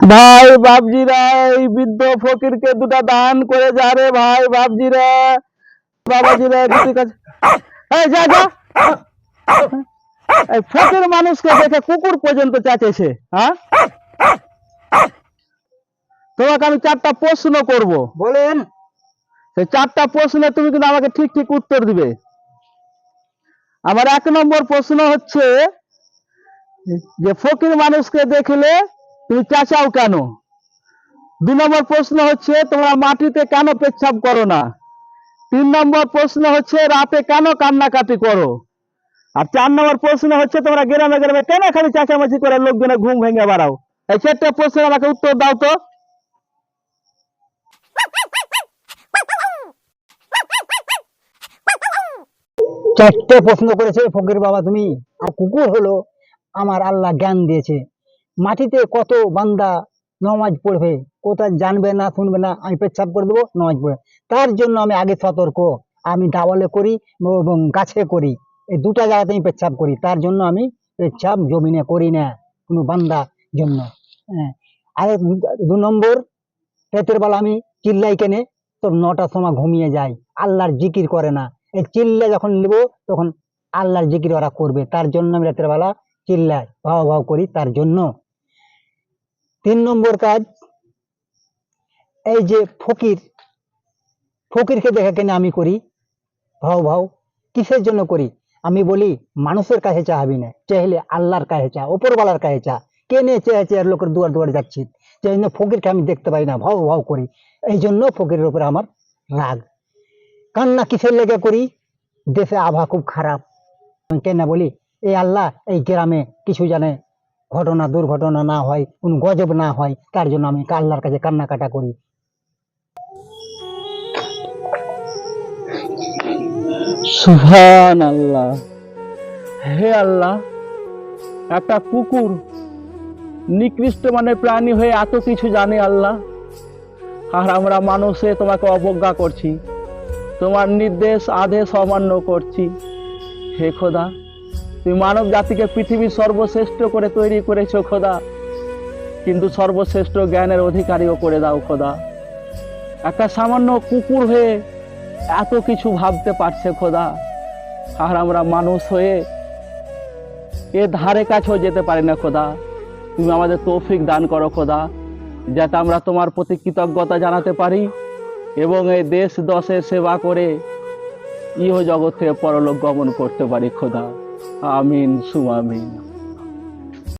ভাই বাপজিরা এই বৃদ্ধ ফকিরকে দুটা দান করে যা রে ভাই বাবাজিরা দুটি কাছে এই যা যা। এই ফকির মানুষকে দেখে কুকুর পর্যন্ত চাচেছে হ্যাঁ? তোমাকে আমি চারটা প্রশ্ন করব। বলেন। সেই চারটা প্রশ্নে তুমি কিন্তু আমাকে ঠিক ঠিক উত্তর দিবে। আমার এক নম্বর প্রশ্ন হচ্ছে যে ফকির মানুষকে দেখলে তুমি চাচাও কেন? দুই নম্বর প্রশ্ন হচ্ছে, তোমরা মাটিতে কেন পেচ্ছাপ করো না? তিন নম্বর প্রশ্ন হচ্ছে, রাতে কেন কান্নাকাটি করো? আর চার নম্বর প্রশ্ন হচ্ছে, তোমরা গ্রামে গ্রামে কেন খালি চাচামাচি করে লোকজনে ঘুম ভেঙে বাড়াও? এই চারটা প্রশ্নের আমাকে উত্তর দাও তো। চারটে প্রশ্ন করেছে, ফকির বাবা তুমি। আর কুকুর হলো, আমার আল্লাহ জ্ঞান দিয়েছে। মাটিতে কত বান্দা নমাজ পড়বে কোথায় জানবে না, শুনবে না, আমি পেচ্ছাপ করে দেবো, নমাজ পড়বে। তার জন্য আমি আগে সতর্ক, আমি দাওয়ালে করি এবং গাছে করি। এই দুটা জায়গাতে আমি পেচ্ছাপ করি, তার জন্য আমি পেচ্ছাপ জমিনে করি না কোনো বান্দা জন্য। হ্যাঁ আর দু নম্বর, রাতের বেলা আমি চিল্লাই কেনে তো নটার সময় ঘুমিয়ে যাই, আল্লাহর জিকির করে না। এই চিল্লা যখন নেব তখন আল্লাহর জিকির ওরা করবে, তার জন্য আমি রাতের বেলা চিল্লাই, ভাও ভাও করি তার জন্য। তিন নম্বর কাজ, এই যে ফকির, ফকিরকে দেখে কেন আমি করি? ভাও ভাও, কিসের জন্য করি? আমি বলি, মানুষের কাছে চাহাবি না, চাইলে আল্লাহর কাছে চা, ওপরওয়ালার কাছে চা। কে নিয়ে চেয়ে চেয়ে লোকের দুয়ার দুয়ার যাচ্ছি? সেই জন্য ফকিরকে আমি দেখতে পাই না, ভাও ভাও করি। এই জন্য ফকিরের উপরে আমার রাগ। কান্না কিসের লেগে করি? দেশে আবহাওয়া খুব খারাপ। কেন বলি, এই আল্লাহ এই গ্রামে কিছু জানে ঘটনা, দুর্ঘটনা না হয়, কোন গজব না হয়, তার জন্য আমি আল্লাহর কাছে কান্নাকাটা করি। আল্লাহ হে আল্লাহ, একটা কুকুর নিকৃষ্ট মানে প্রাণী হয়ে এত কিছু জানে আল্লাহ, আর আমরা মানুষে তোমাকে অবজ্ঞা করছি, তোমার নির্দেশ, আদেশ অমান্য করছি। হে খোদা তুমি মানব জাতিকে পৃথিবীর সর্বশ্রেষ্ঠ করে তৈরি করেছ, খোদা। কিন্তু সর্বশ্রেষ্ঠ জ্ঞানের অধিকারীও করে দাও, খোদা। একটা সামান্য কুকুর হয়ে এত কিছু ভাবতে পারছে, খোদা। আর আমরা মানুষ হয়ে এ ধারে কাছেও যেতে পারি না, খোদা। তুমি আমাদের তৌফিক দান করো, খোদা, যাতে আমরা তোমার প্রতি কৃতজ্ঞতা জানাতে পারি এবং এই দেশ দশের সেবা করে ইহ জগৎ থেকে পরলোক গমন করতে পারি, খোদা। আমিন সুমামিন